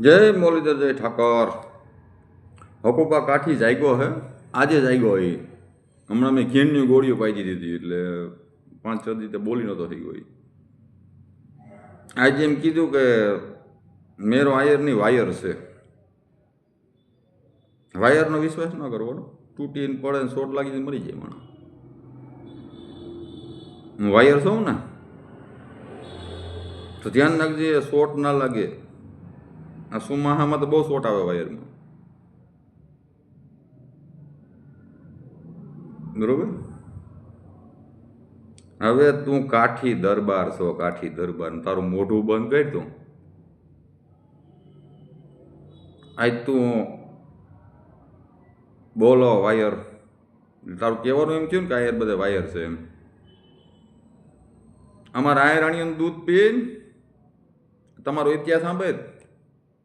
જય મોલીધર, જય ઠાકર. હકોપા કાઠી જાગ્યો હે? આજે જાગ્યો એ. હમણાં મેં ઘેનની ગોળીઓ પાઈ દીધી એટલે પાંચ, છ દિવસે બોલી નહોતો થઈ ગયો. આજે એમ કીધું કે મેરો આયરની વાયર છે. વાયરનો વિશ્વાસ ન કરવો તૂટીને પડે ને શોટ લાગીને મરી જાય માણસ. હું વાયર છું ને? તો ધ્યાન રાખજે શોટ ના લાગે. આ સુમાહામાં તો બહુ શોટ આવે વાયરમાં. બરોબર? હવે તું કાઠી દરબાર છો, કાઠી દરબાર. તારું મોઢું બંધ કરી તું. આજ તું બોલો વાયર. તારું કહેવાનું એમ થયું ને કે આયર બધા વાયર છે એમ. અમારા આય રાણીઓનું દૂધ પીને તમારો ઇતિહાસ સાંભળ?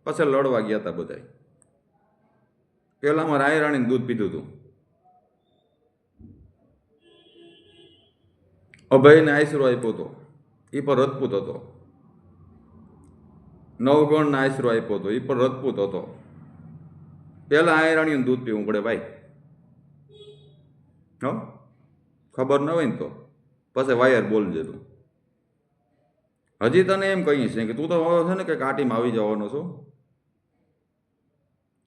પછી લડવા ગયા હતા બધા પહેલામાં આય રાણીને દૂધ પીધું હતું અભયને આશરો આપ્યો હતો એ પર રજપૂત હતો. નવગણને આશરો આપ્યો હતો એ પર રજપૂત હતો. પહેલાં આયરાણીનું દૂધ પીવું પડે ભાઈ. હો? ખબર ન હોય ને તો. પછી વાયર બોલજે તું. હજી તને એમ કહીએ છે કે તું તો છે ને કે કાટીમાં આવી જવાનો છો.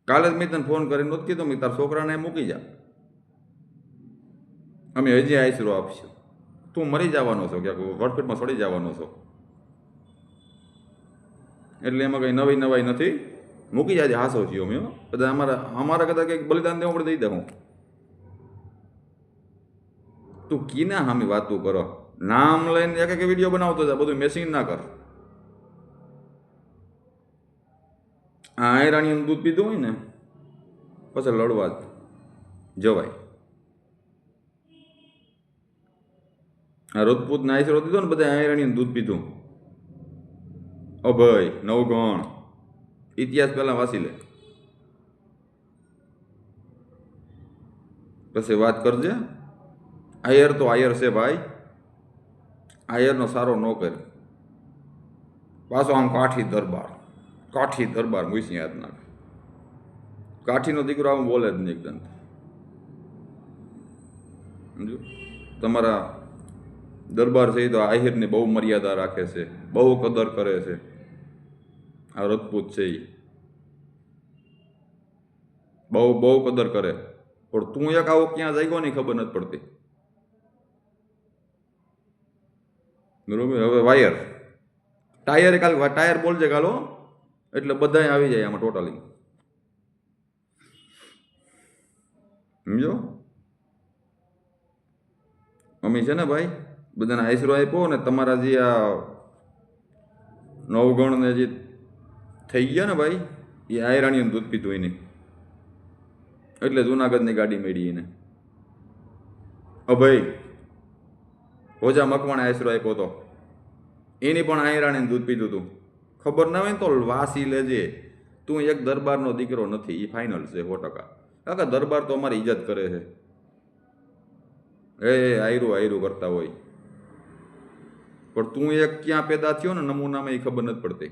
કાલે જ મેં તને ફોન કરીને નહોતું કીધું, મેં તારા છોકરાને મૂકી જા. અમે હજી આશરો આપશું. તું મરી જવાનો છો, ક્યાંક વડપેટમાં સડી જવાનો છો. એટલે એમાં કંઈ નવી નવાઈ નથી. મૂકી જાય હાસો છીએ અમે. બધા અમારા અમારા કદાચ કંઈક બલિદાન દેવું પડે દઈ દઉં તું કીના હામી વાતું કરો. નામ લઈને એક એક વીડિયો બનાવતો જા, બધું મેસિંગ ના કર. આ આયરાણીનું દૂધ પીધું હોય ને, પછી લડવા જવાય. આ રજપૂતને આશરો દીધો ને, બધા આયરાણીનું દૂધ પીધું. અભય નવગણ. ઇતિહાસ પહેલા વાંચી લે. પછી વાત કરજે. આયર તો આયર છે ભાઈ. આયરનો સારો નોકર. કર પાછો આમ કાઠી દરબાર. કાઠી દરબાર મુઈસી યાદ નાખે. કાઠીનો દીકરો આમ બોલે જ નહીં એકદમ. સમજો તમારા દરબાર છે તો આહિરની બહુ મર્યાદા રાખે છે, બહુ કદર કરે છે. આ રજપૂત છે એ બહુ બહુ કદર કરે. પણ તું એક આવો ક્યાં જાગ્યો નહીં ખબર નથી પડતી. બરોબર હવે વાયર ટાયર કાલ ટાયર બોલજે કાલો એટલે બધાય આવી જાય આમાં ટોટલી સમજો? મમ્મી છે ને ભાઈ? બધાને આશરો આપ્યો ને તમારા જે આ નવગણ ને જે થઈ ગયા ને ભાઈ, એ આયરાણીનું દૂધ પીધું એને. એટલે જૂનાગઢની ગાડી મેળી એને. અભય, ઓજા મકવાણે આશરો આપ્યો હતો એની પણ આયરાણીને દૂધ પીધું હતું ખબર ના હોય તો વાસી લેજે તું એક દરબારનો દીકરો નથી એ ફાઇનલ છે સો ટકા. કાકા, દરબાર તો અમારી ઇજ્જત કરે છે. એ આયરું આયરું કરતા હોય. પણ તું એક ક્યાં પેદા થયો ને નમૂનામાં એ ખબર નથી પડતી.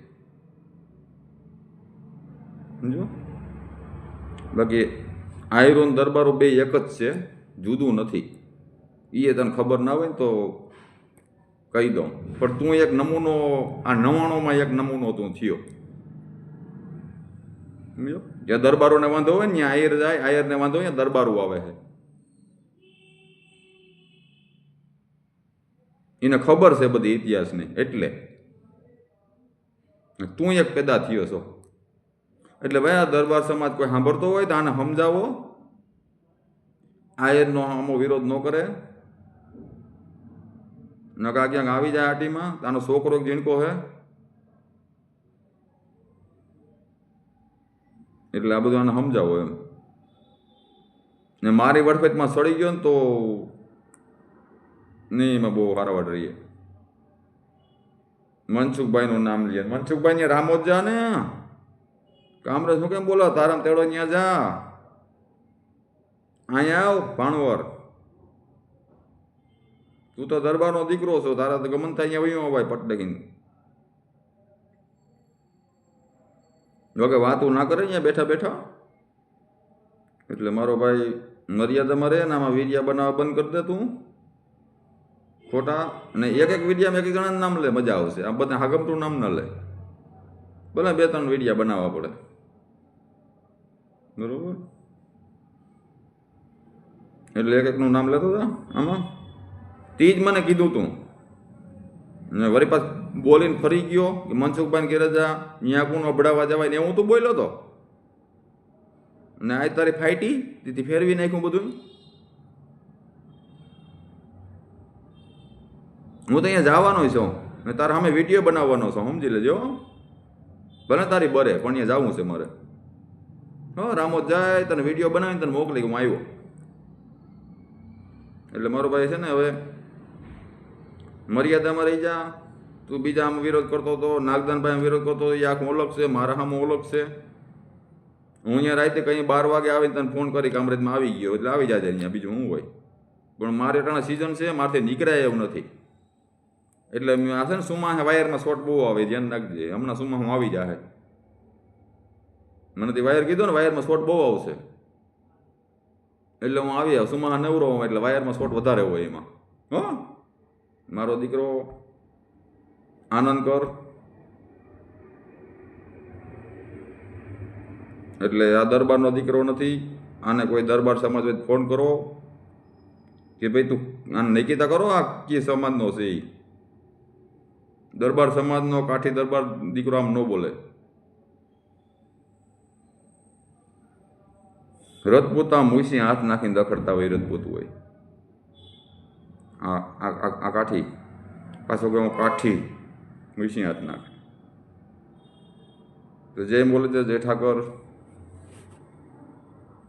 સમજો? બાકી આયરો દરબારો બે એક જ છે, જુદું નથી. એ તને ખબર ના હોય ને તો કહી દઉં. પણ તું એક નમૂનો, આ નવાણોમાં એક નમૂનો તું થયો. સમજો જ્યાં દરબારોને વાંધો હોય ને, ત્યાં આયર જાય, આયરને વાંધો હોય દરબારો આવે છે. એને ખબર છે બધી ઇતિહાસની, એટલે. તું એક પેદા થયો છો. એટલે ભાઈ, આ દરબાર સમાજ કોઈ સાંભળતો હોય તો આને સમજાવો. આયરનો આમો વિરોધ ન કરે. નકા ક્યાંક આવી જાય આટીમાં, આનો છોકરો જીણકો હે. એટલે આ બધું આને સમજાવો એમ. ને મારી વડફેટમાં સડી ગયો ને તો નહીં એમાં બહુ હારાવાડ રહીએ. મનસુખભાઈનું નામ લઈએ મનસુખભાઈ ને રામોદ જા ને. કામરે શું કેમ બોલો તારામ તેડો ત્યાં જા. અહીંયા આવ, ભાણવર. તું તો દરબારનો દીકરો છો, તારા તો ગમન થાય અહીંયા વયો ભાઈ પટડકીને. જો કે વાતું ના કરે અહીંયા બેઠા બેઠા. એટલે મારો ભાઈ મર્યાદામાં રહે ને આમાં વિડીયા બનાવવા બંધ કરી દે તું. ખોટા. અને એક એક વીડિયામાં એક એક જણાનું નામ લે, મજા આવશે. આ બધા હાગમતું નામ ન લે. ભલે બે ત્રણ વીડિયા બનાવવા પડે. બરોબર? એટલે એક એકનું નામ લેતો હતા આમાં? તે જ મને કીધું તું. ને વળી પાછ બોલીને ફરી ગયો કે મનસુખભાઈ ઘેરે જા ત્યાં કોણ અભડાવા જવાય ને હું તો બોલ્યો તો. ને આ તારી ફાઈટી, તેથી ફેરવી નાખ્યું બધું. હું તો અહીંયા જવાનો છું ને તારા સામે વીડિયો બનાવવાનો છું, સમજી લેજો ભલે તારી બરે, પણ અહીંયા જવું છે મારે. હા, રામો જાય, તને વીડિયો બનાવીને તને મોકલી હું આવ્યો. એટલે મારો ભાઈ છે ને હવે મર્યાદામાં રહી જા. તું બીજા આમ વિરોધ કરતો હતો નાગદાનભાઈ વિરોધ કરતો હતો એ આખું ઓળખ છે, મારા સામે ઓળખ છે. હું અહીંયા રાતે કંઈ બાર વાગે આવીને તને ફોન કરી કામરેજમાં આવી ગયો, એટલે આવી જાજે અહીંયા, બીજું શું હોય. પણ મારે ટાણા સિઝન છે, મારથી નીકળાય એવું નથી. એટલે આ છે ને સુમા વાયરમાં શોર્ટ બહુ આવે, ધ્યાન રાખજે. હમણાં સુમા હું આવી જાય મને તે વાયર કીધો ને, વાયરમાં શોર્ટ બહુ આવશે. એટલે હું આવી આવું. સુમા નવરો એટલે વાયરમાં શોર્ટ વધારે હોય એમાં. હો? મારો દીકરો આનંદ કર. એટલે આ દરબારનો દીકરો નથી, આને કોઈ દરબાર સમાજ ફોન કરો કે ભાઈ તું આને નૈકિતા કરો, આ કે સમાજનો છે એ દરબાર સમાજનો કાઠી દરબાર દીકરો આમ ન બોલે. રજપૂત આમ મુસી હાથ નાખીને દખડતા હોય રજપૂત હોય. આ આ કાઠી. પાછો કે કાઠી મુસી હાથ નાખે તો જય બોલે જય ઠાકર.